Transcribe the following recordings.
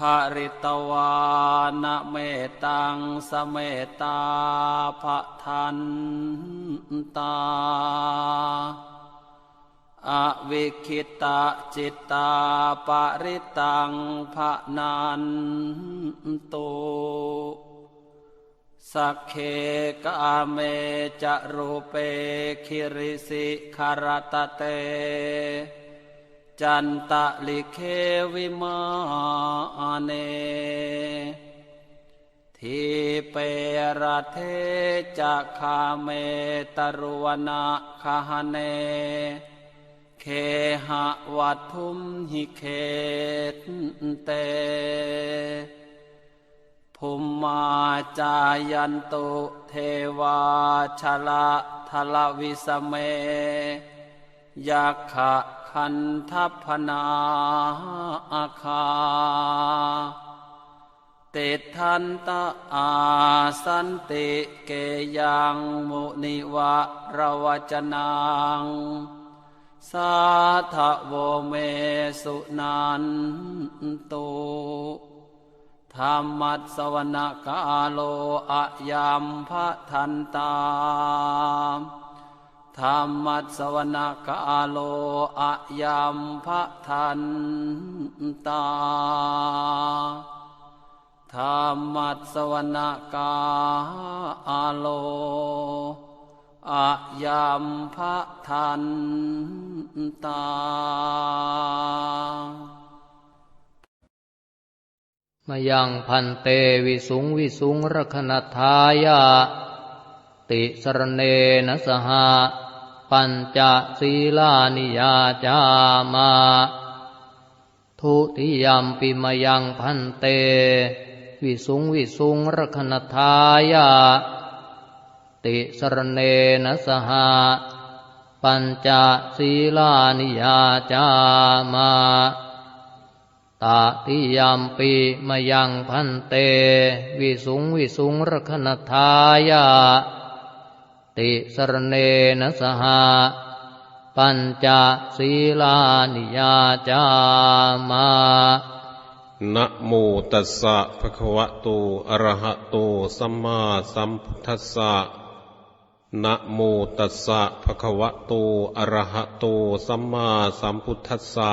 ภริตวานะเมตังสเมตาภะทันตา อวิคิตะจิตตาปริตังภะนันตุสักเคกาเมจะรูเปคิริสิคารตเต จันตะลิเควิมาเนทีเปรเทจะคาเมตรุวนาคาหเน เคหะวัทุมหิเคตเตภุมมาจายันตุเทวาชละทลวิสเมยักขะ คันทัพพนาอาคา เตทันตะอาสันติเกยังมุนิวะระวจนังสาทะโวเมสุนันตุธรรมัสวนกาโลอะยัมพะทันตาม ธรรมัสวนกาโลอะยัมพระทันตาธรรมัสวนกาโลอะยัมพระทันตา มยังพันเตวิสุงวิสุงรคณทายา ติสรเนนะสหะปัญจศีลานิยาจามาทุติยมปิมยังพันเต วิสุงวิสุงรคณทายาติสรเนนะสหะปัญจศีลานิยาจามาตาติยามปีมายังพันเต วิสุงวิสุงรคณทายา ติสรเนนะสหะปัญจศีลานิยาจามานะโมตัสสะภะคะวะโตอะระหะโตสัมมาสัมพุทธัสสะนะโมตัสสะภะคะวะโตอะระหะโตสัมมาสัมพุทธัสสะ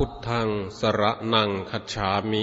พุทธังสระนังคัจฉามิ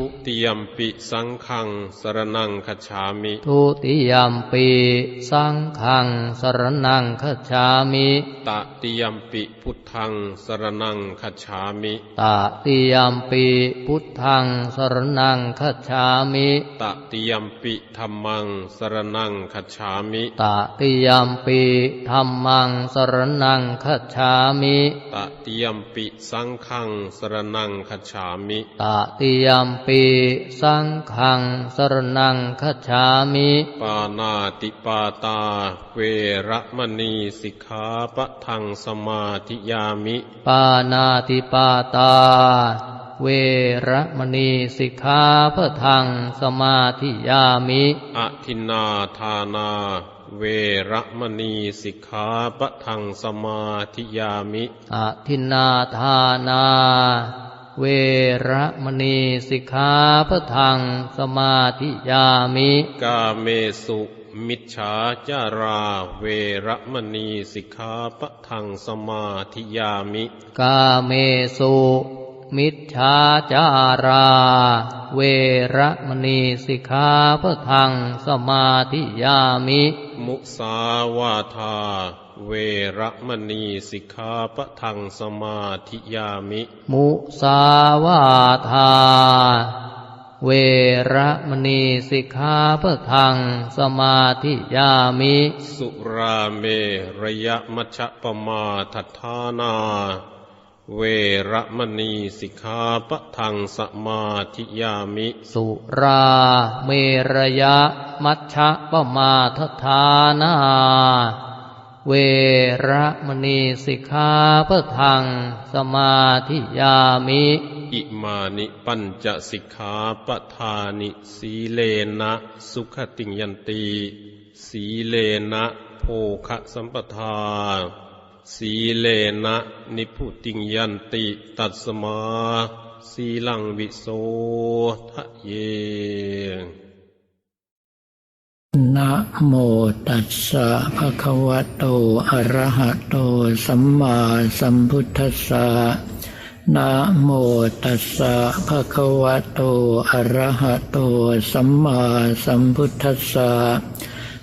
ุติยมปิสังฆังสรนังคัจฉามิ ทุติยมปีสังฆังสรนังคัจฉามิตติยมปิพุทธังสรนังคัจฉามิตติยมปีพุทธังสรนังคัจฉามิตติยมปิธรรมังสรนังคัจฉามิตติยมปีธรรมังสรนังคัจฉามิตติยมปิสังฆังสรนังคัจฉามิตติยมปีสังฆังสรนังคัจฉามิ ปานาติปาตา เวระมณีสิกขาปะทังสมาธิยามิ ปานาติปาตา เวระมณีสิกขาพะทังสมาธิยามิอทินนาทานาเวระมณีสิกขาปะทังสมาธิยามิอทินนาทานา เวระมณีสิกขาพะทังสมาธิยามิ กาเมสุมิจฉาจารา เวระมณีสิกขาปะทังสมาธิยามิ กาเมสุ มิจฉาจารา เวระมณีสิกขาพะทังสมาธิยามิมุสาวาทาเวระมณีสิกขาปะทังสมาธิยามิ มุสาวาทา เวระมณีสิกขาพะทังสมาธิยามิ สุราเมระยะมัชฌะปมาทัฏฐานา เวระมณีสิกขาปะทังสมาธิยามิ สุราเมรยะมัชฌะปมาทฐานา เวระมณีสิกขาปะทังสมาธิยามิ อิมานิปัญจสิกขาปทานิ สีเลนะ สุขติงยันติสีเลนะ โภคะสัมปทา สีเลนะนิพุติงยันติตัสมาสีลังวิโสทะเย นะโมตัสสะภะคะวะโต อะระหะโต สัมมาสัมพุทธัสสะนะโมตัสสะภะคะวะโต อะระหะโต สัมมาสัมพุทธัสสะ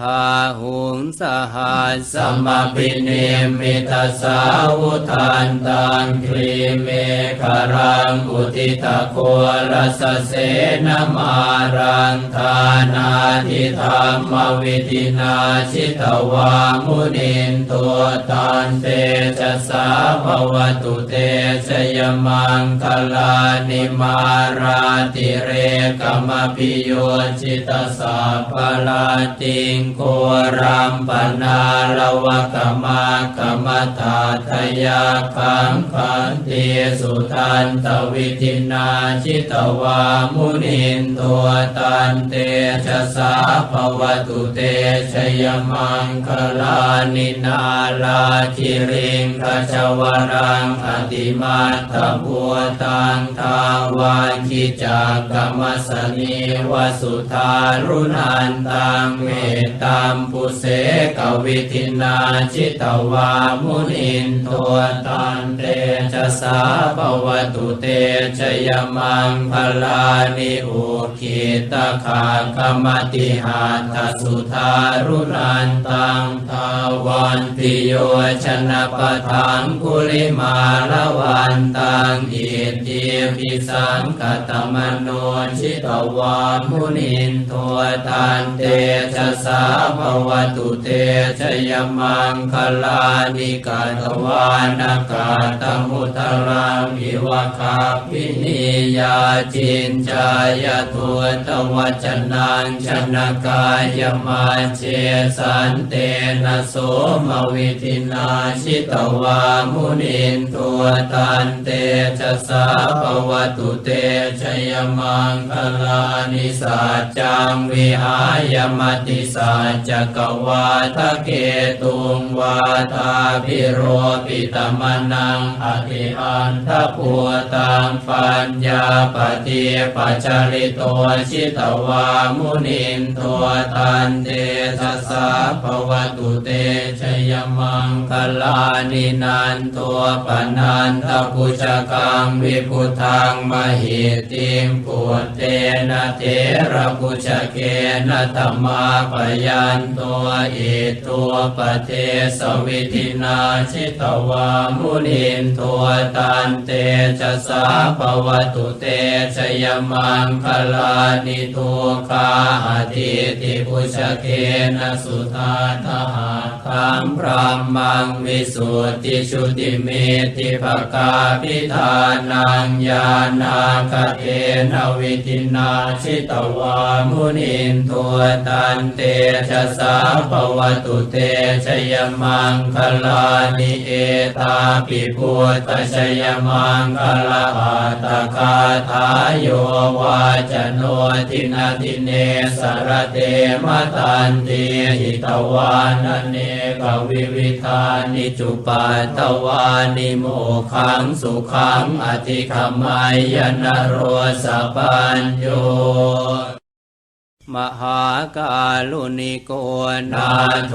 ทาหุงสหัสสมปิเนมิตาสาวุทานตังคลีเมฆรังอุทิตะโครสเสนมารังทานาทิธรรมวิธินาชิตวามุนินตัวตันเตจะสาภวตุเตชยมังคลานิมาราติเรกมพิโยจิตสาภลาติงโครัมปนาลวะกมากรมตาทยาคังคันติสุทันตวิธินาชิตวามุนินตัวตันเตชะสาภวตุเตชยมังคลานินาลาคิริงขจวรังอติมาตบัวตังทาวาคิจากกรรมสนีวสุธารุนันตังเมตตัมปุเสกวิธินาชิตวามุนินตัวตันเตชะสาภวตุเตชยมังพลานิอุคิตขากรมติหาทสุธารุนันตังทาวันติโยชนะปทังกุลิมาละวันตังอิติปิสังกตมโนชิตวามุนินตัวตันเตชะสาภวตุเตชยมังคลานิกาตวานากาตมุตรังวิวคาปินิยาจินจายตัวตวัจนังชนกายมาเจสันเตนะโสมวิธินาชิตวามุนินตัวตันเตชะสาภวตุเตชยมังคลานิสัจจังวิหายมติสัจกวาทะเกตุงวาทาพิโรปิตมนังอธิอันทปัวตังปัญญาปฏิปัจจริโตชิตวามุนินตัวตันเตชะสาภวตุเตชยมังคลานินันตัวปนันทปุจกังวิพุทังมหิติมปุตเตนะเทระปุจเกนะธรรมาปยนตัวอิตัวปเทสวิธินาชิตวามุนินตัวตันเตชะสาภวตุเตชยมังคลานิทุคาอธิติปุชเกนะสุธาทหาคัมพรามังวิสุทธิชุติเมติภกาพิธานังญาณาคเทนวิธินาชิตวามุนินตัวตันเตชะสาภวตุเตชยมังคลานิเอตาปิพุทธชยมังคลาอัตคาทายโยวาจโนทินาทิเนสรเตมตันติหิตวานเนกวิวิธานิจุปัตตวานิโมขังสุขังอธิขมายนโรสปัญโย มหากาลุนิโกนาโท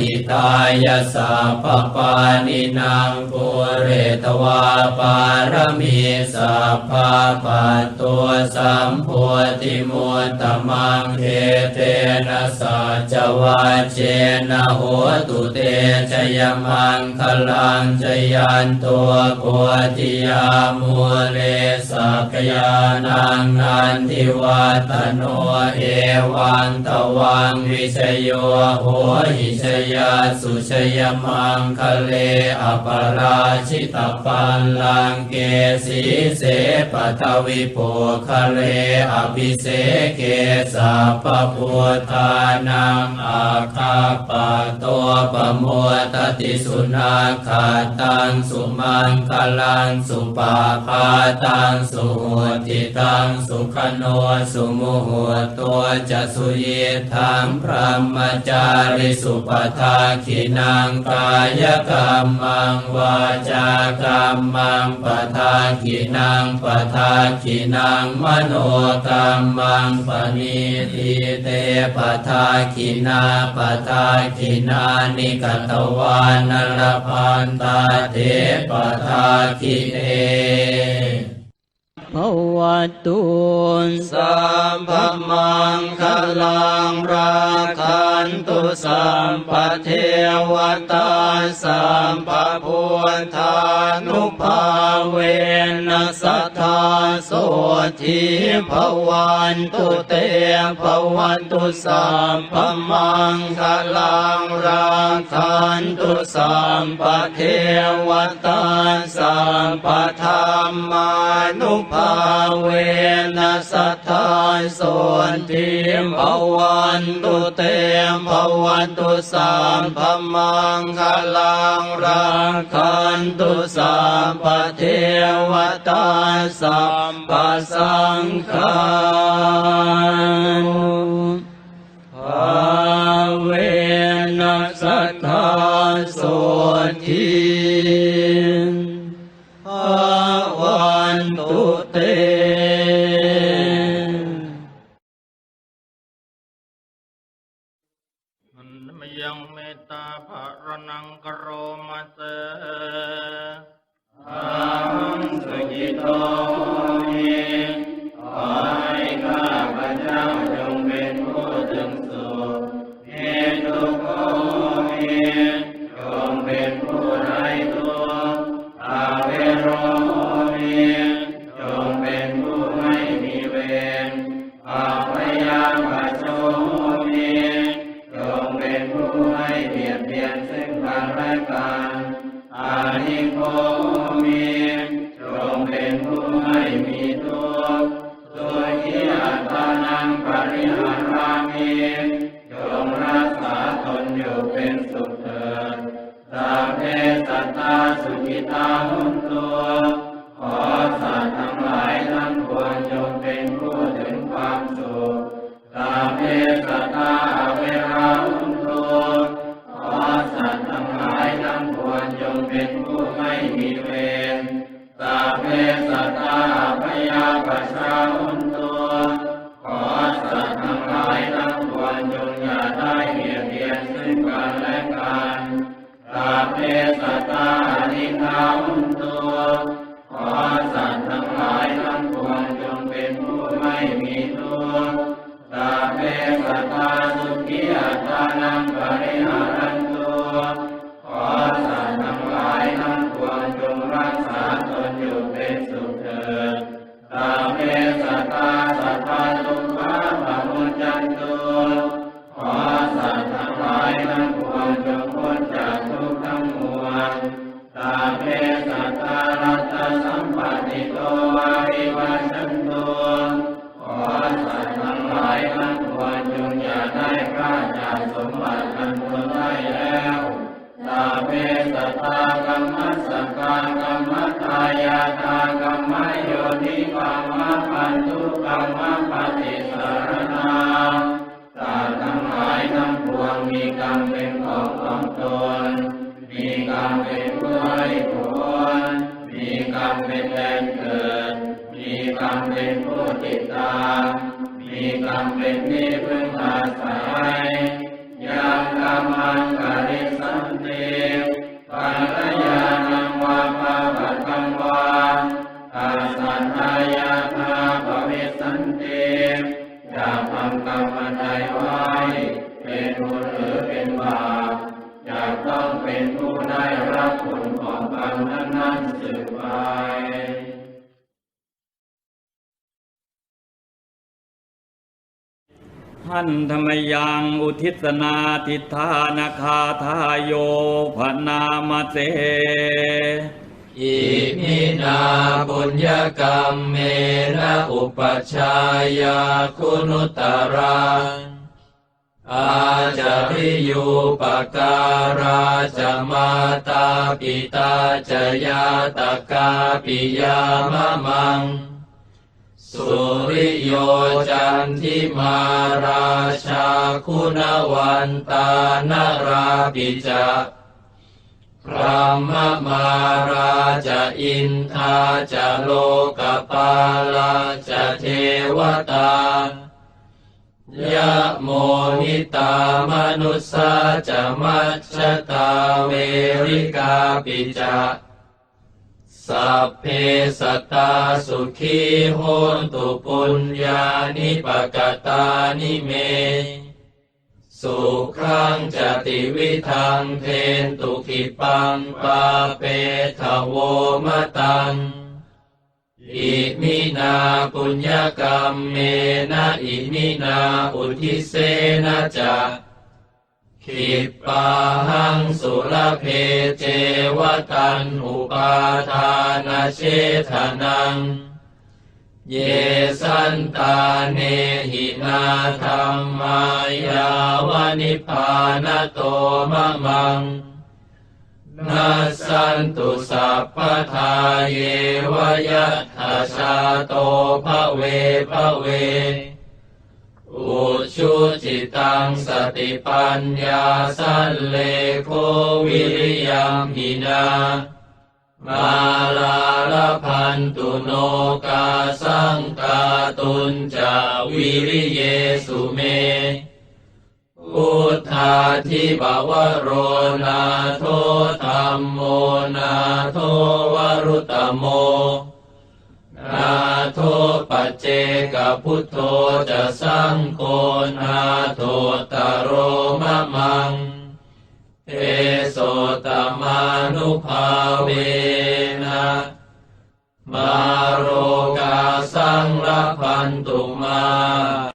หิตายาสัพพปานินางปุเรตวาปารมีสัพพะปัตตัวสัมโพธิมุตตมังเทเตนะสัจวัจเจนะโหตุเตชยมังคลังชยันตัวโพธิยามูเลสักยานังนันทิวัตโนเอวังตวังวิชโยโหหิชยาสุชยมังคะเลอปราชิตปัลลังเกสีเสปทวิโปคะเลอภิเสเกสัพพพุทธานังอาคาปะตัวปมัวตติสุนาคาตังสุมังคลังสุปาพาตังสุโหติตังสุขโนสุมุหตัวจะสุเยธังพระมจาริสุปทาขินังกายกรรมังวาจากรรมังปทาขินังปทาขินังมโนกรรมังปณิทิเตปทาขินาปทาขินานิกตวานรพันตาเทปทาขิเอ ภวตุนสัมภมังคลังราคันตุสัมปเทวตาสัมปพุทธานุภาเวนัสธาโสทีภวันตุเตภวันตุสัมภมังคลังราคันตุสัมปเทวตาสัมปธรรมานุภาเวนัสทายสทิภวันตุเตมภวันตุสามพมังคลังรังคันตุสามปเทวตาสัมปสังฆา วันตุเต เวรอาพยาปโชมิจงเป็นผู้ให้เบียดเบียนซึ่งกันและกัน ตายาตากรรมโยนิกรรมปันทุกรรมปฏิสารนาตว์ทั้งหลายทั้งปวงมีกรรมเป็นของของตน มีกรรมเป็นผู้ให้ผลมีกรรมเป็นแดนเกิด มีกรรมเป็นผู้ติดตามมีกรรมเป็น ท่านธรรมยังอุทิศนาทิธานาคาทายโยพนามเสอิมินาบุญญกรรมเมนะอุปชายาคุณุตรังอาจาริยูปการาจะมาตาปิตาจะยาตกาปิยามะมัง สุริโยจันทิมาราชาคุณวันตานราปิจาพระมมาราจะอินทาจะโลกปาลาจะเทวตายะโมหิตามนุสสาจะมัชตาเวริกาปิจา สัพเพสัตตาสุขีโหตุปุญญานิปกตานิเม สุขังจติวิทังเทนตุขิปังปาเปทโวมะตัง อิมินาปุญญกรรมเมนะอิมินาอุทิเสนะจะ ขิปาหังสุรเพเจวตันอุปาทานาเชทนัง เยสันตาเนหินาธรรมายาวนิพพานโตมะมังนัสันตุสัพพทาเยวยัตถาชาโตภเวภเว อุชุจิตังสติปัญญาสันเลโควิริยมหินามาลาลพันตุโนกาสังกาตุนจาวิริเยสุเมพุทธาทิบวโรนาโทธรรมโมนาโทวรุตโม โทปัจเจกพุทโธจะสังโฆนาโทตโรมะมัง เอโสตมานุภาเวนะมาโรกาสังรพันตุมา